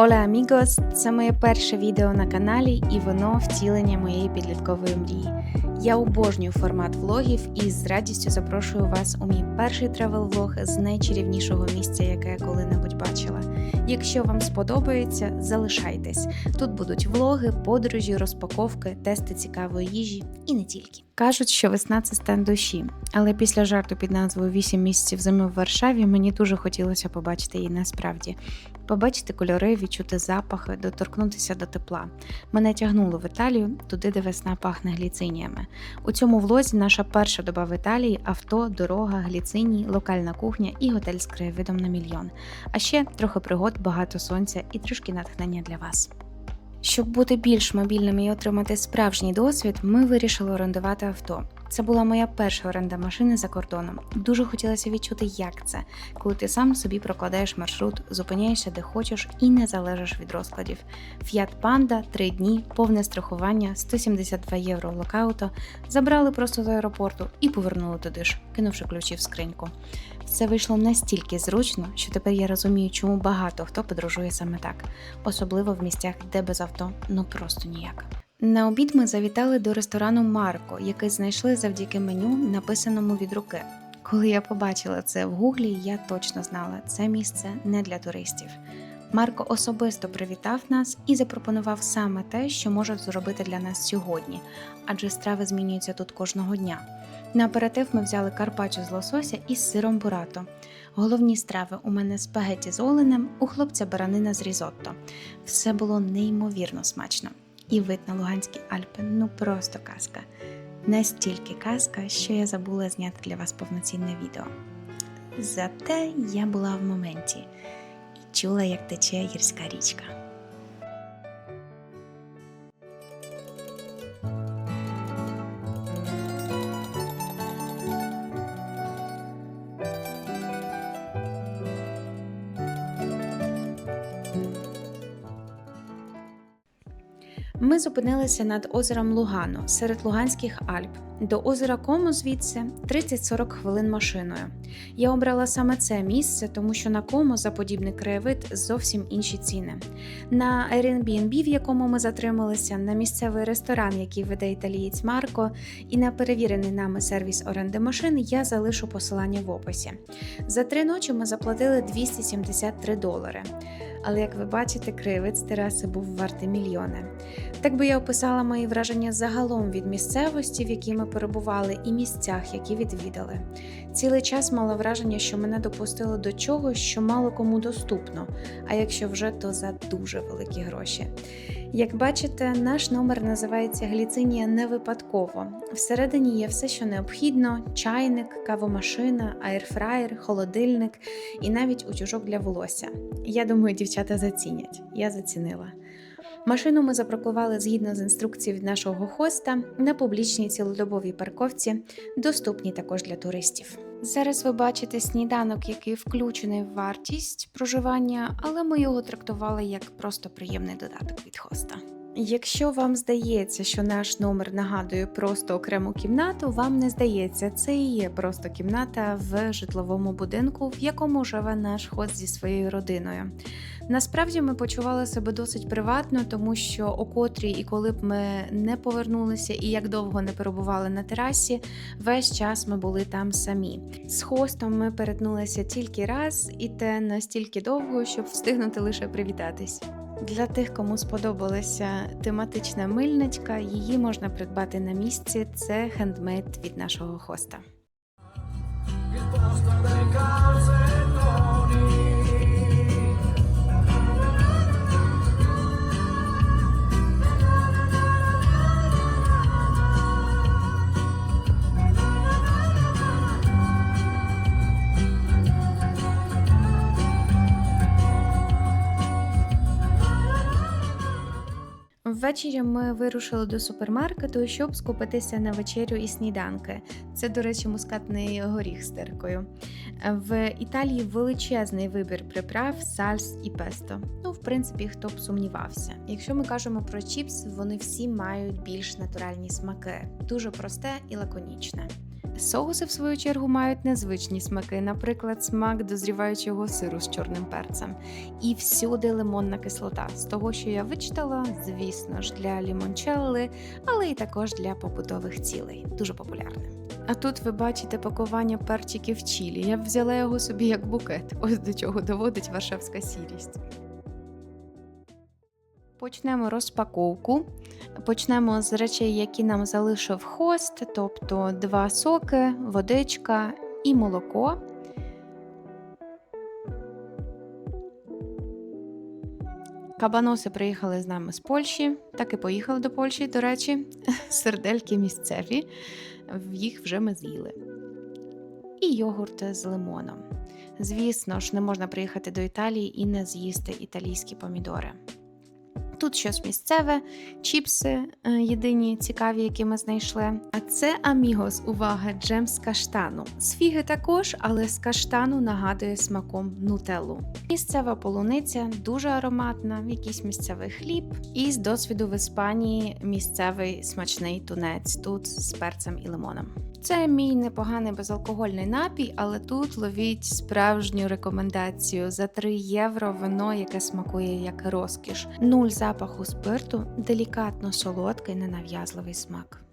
Оля Амігос це моє перше відео на каналі, і воно втілення моєї підліткової мрії. Я обожнюю формат влогів і з радістю запрошую вас у мій перший тревел-влог з найчарівнішого місця, яке я коли-небудь бачила. Якщо вам сподобається, залишайтесь. Тут будуть влоги, подорожі, розпаковки, тести цікавої їжі і не тільки. Кажуть, що весна це стан душі, але після жарту під назвою «8 місяців зими в Варшаві мені дуже хотілося побачити її насправді. Побачити кольори, відчути запахи, доторкнутися до тепла. Мене тягнуло в Італію, туди, де весна пахне гліциніями. У цьому влозі наша перша доба в Італії авто, дорога, гліциній, локальна кухня і готель з краєвидом на мільйон. А ще трохи пригод, багато сонця і трішки натхнення для вас. Щоб бути більш мобільними і отримати справжній досвід, ми вирішили орендувати авто. Це була моя перша оренда машини за кордоном. Дуже хотілося відчути, як це, коли ти сам собі прокладаєш маршрут, зупиняєшся де хочеш і не залежиш від розкладів. Fiat Panda, 3 дні, повне страхування, 172 євро локауту, забрали просто з аеропорту і повернули туди ж, кинувши ключі в скриньку. Все вийшло настільки зручно, що тепер я розумію, чому багато хто подорожує саме так, особливо в місцях, де без авто ну просто ніяк. На обід ми завітали до ресторану Марко, який знайшли завдяки меню, написаному від руки. Коли я побачила це в гуглі, я точно знала, це місце не для туристів. Марко особисто привітав нас і запропонував саме те, що може зробити для нас сьогодні, адже страви змінюються тут кожного дня. На аперитив ми взяли карпаччо з лосося із сиром бурато. Головні страви у мене спагеті з оленем, у хлопця баранина з різотто. Все було неймовірно смачно. І вид на Луганські Альпи ну просто казка. Настільки казка, що я забула зняти для вас повноцінне відео. Зате я була в моменті і чула, як тече гірська річка. Зупинилися над озером Лугано серед Луганських Альп. До озера Кому звідси 30-40 хвилин машиною. Я обрала саме це місце, тому що на Кому за подібний краєвид зовсім інші ціни. На Airbnb, в якому ми затрималися, на місцевий ресторан, який веде італієць Марко, і на перевірений нами сервіс оренди машин я залишу посилання в описі. За три ночі ми заплатили 273 долари. Але як ви бачите, краєвид з тераси був вартий мільйони. Так би я описала мої враження загалом від місцевості, в якій ми перебували, і місцях, які відвідали. Цілий час мала враження, що мене допустили до чогось, що мало кому доступно, а якщо вже, то за дуже великі гроші. Як бачите, наш номер називається Гліцинія не випадково. Всередині є все, що необхідно: чайник, кавомашина, аерфраєр, холодильник і навіть утюжок для волосся. Я думаю, дівчата зацінять. Я зацінила. Машину ми запаркували згідно з інструкцій від нашого хоста на публічній цілодобовій парковці, доступній також для туристів. Зараз ви бачите сніданок, який включений в вартість проживання, але ми його трактували як просто приємний додаток від хоста. Якщо вам здається, що наш номер нагадує просто окрему кімнату, вам не здається, це і є просто кімната в житловому будинку, в якому живе наш хост зі своєю родиною. Насправді ми почували себе досить приватно, тому що о котрій і коли б ми не повернулися і як довго не перебували на терасі, весь час ми були там самі. З хостом ми перетнулися тільки раз, і те настільки довго, щоб встигнути лише привітатись. Для тих, кому сподобалася тематична мильничка, її можна придбати на місці. Це хендмейд від нашого хоста. Ввечері ми вирушили до супермаркету, щоб скупитися на вечерю і сніданки. Це, до речі, мускатний горіх з теркою. В Італії величезний вибір приправ, сальс і песто. Ну, в принципі, хто б сумнівався. Якщо ми кажемо про чіпс, вони всі мають більш натуральні смаки, дуже просте і лаконічне. Соуси, в свою чергу, мають незвичні смаки, наприклад, смак дозріваючого сиру з чорним перцем. І всюди лимонна кислота. З того, що я вичитала, звісно ж, для лімончелли, але і також для побутових цілей. Дуже популярне. А тут ви бачите пакування перчиків чілі. Я б взяла його собі як букет. Ось до чого доводить варшавська сірість. Почнемо розпаковку. Почнемо з речей, які нам залишив хост, тобто два соки, водичка і молоко. Кабаноси приїхали з нами з Польщі, так і поїхали до Польщі, до речі, сердельки місцеві, їх вже ми з'їли. І йогурт з лимоном. Звісно ж, не можна приїхати до Італії і не з'їсти італійські помідори. Тут щось місцеве, чіпси е, єдині цікаві, які ми знайшли. А це Амігос, увага, джем з каштану. З фіги також, але з каштану нагадує смаком нутеллу. Місцева полуниця дуже ароматна, якийсь місцевий хліб. І з досвіду в Іспанії місцевий смачний тунець тут з перцем і лимоном. Це мій непоганий безалкогольний напій, але тут ловіть справжню рекомендацію за 3 євро вино, яке смакує як розкіш. Нуль запаху спирту, делікатно солодкий, ненав'язливий смак.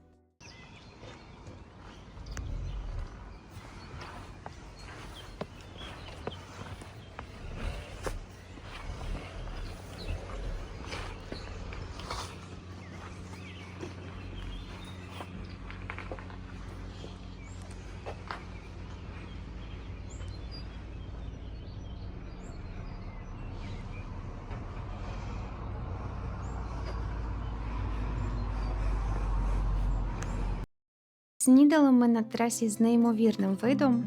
Снідали ми на трасі з неймовірним видом.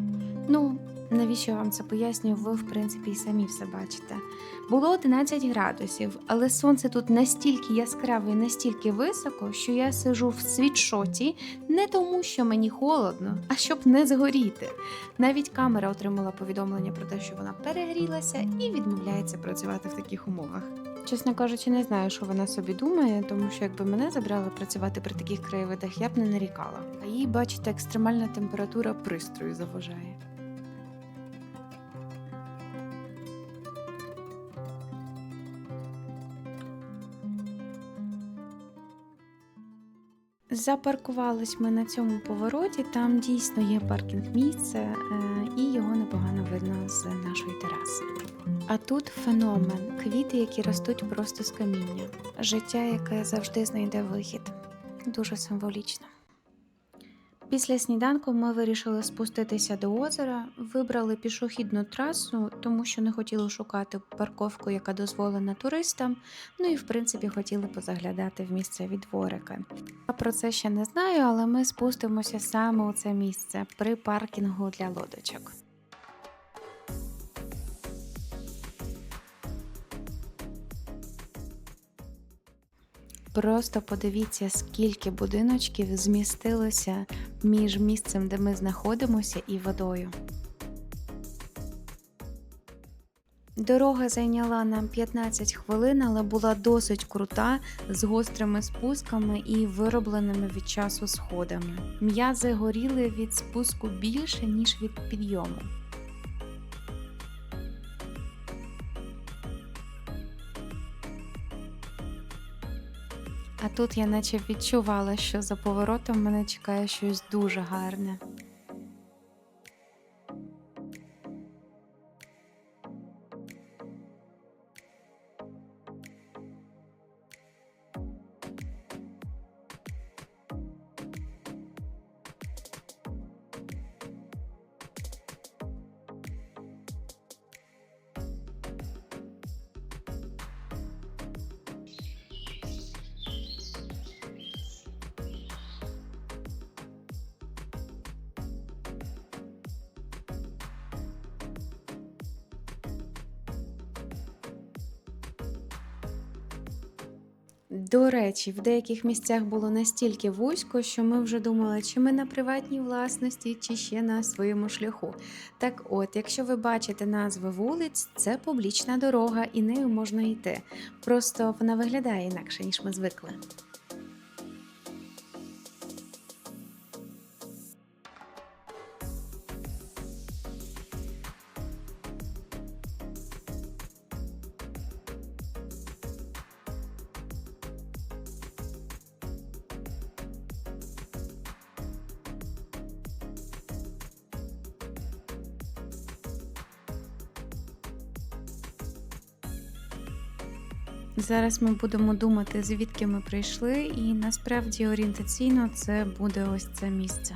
Ну, навіщо я вам це пояснюю, ви, в принципі, і самі все бачите. Було 11 градусів, але сонце тут настільки яскраве і настільки високо, що я сижу в світшоті не тому, що мені холодно, а щоб не згоріти. Навіть камера отримала повідомлення про те, що вона перегрілася і відмовляється працювати в таких умовах. Чесно кажучи, не знаю, що вона собі думає, тому що якби мене забрали працювати при таких краєвидах, я б не нарікала. А їй, бачите, екстремальна температура пристрою заважає. Запаркувались ми на цьому повороті. Там дійсно є паркінг місце, е, і його непогано видно з нашої тераси. А тут феномен квіти, які ростуть просто з каміння, життя, яке завжди знайде вихід. Дуже символічно. Після сніданку ми вирішили спуститися до озера, вибрали пішохідну трасу, тому що не хотіли шукати парковку, яка дозволена туристам. Ну і в принципі хотіли позаглядати в місцеві дворики. Я про це ще не знаю, але ми спустимося саме у це місце при паркінгу для лодочок. Просто подивіться, скільки будиночків змістилося між місцем, де ми знаходимося, і водою. Дорога зайняла нам 15 хвилин, але була досить крута, з гострими спусками і виробленими від часу сходами. М'язи горіли від спуску більше, ніж від підйому. Тут я наче відчувала, що за поворотом мене чекає щось дуже гарне. До речі, в деяких місцях було настільки вузько, що ми вже думали, чи ми на приватній власності, чи ще на своєму шляху. Так от, якщо ви бачите назви вулиць, це публічна дорога і нею можна йти. Просто вона виглядає інакше, ніж ми звикли. Зараз ми будемо думати, звідки ми прийшли, і насправді орієнтаційно це буде ось це місце.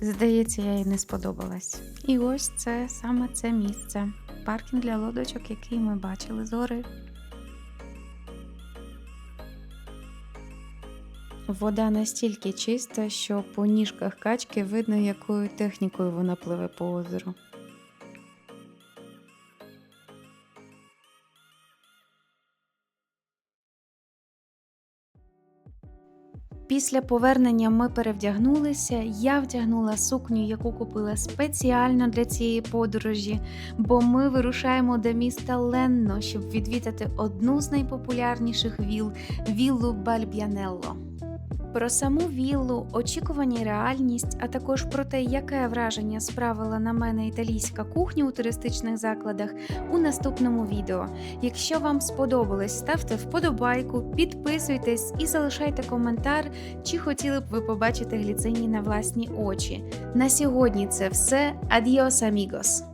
Здається, я їй не сподобалась. І ось це саме це місце. Паркінг для лодочок, який ми бачили зори. Вода настільки чиста, що по ніжках качки видно, якою технікою вона пливе по озеру. Після повернення ми перевдягнулися. Я вдягнула сукню, яку купила спеціально для цієї подорожі, бо ми вирушаємо до міста Ленно, щоб відвідати одну з найпопулярніших віл віллу Бальб'янелло. Про саму віллу, очікування і реальність, а також про те, яке враження справила на мене італійська кухня у туристичних закладах у наступному відео. Якщо вам сподобалось, ставте вподобайку, підписуйтесь і залишайте коментар, чи хотіли б ви побачити гліцині на власні очі. На сьогодні це все. Адіос, амігос!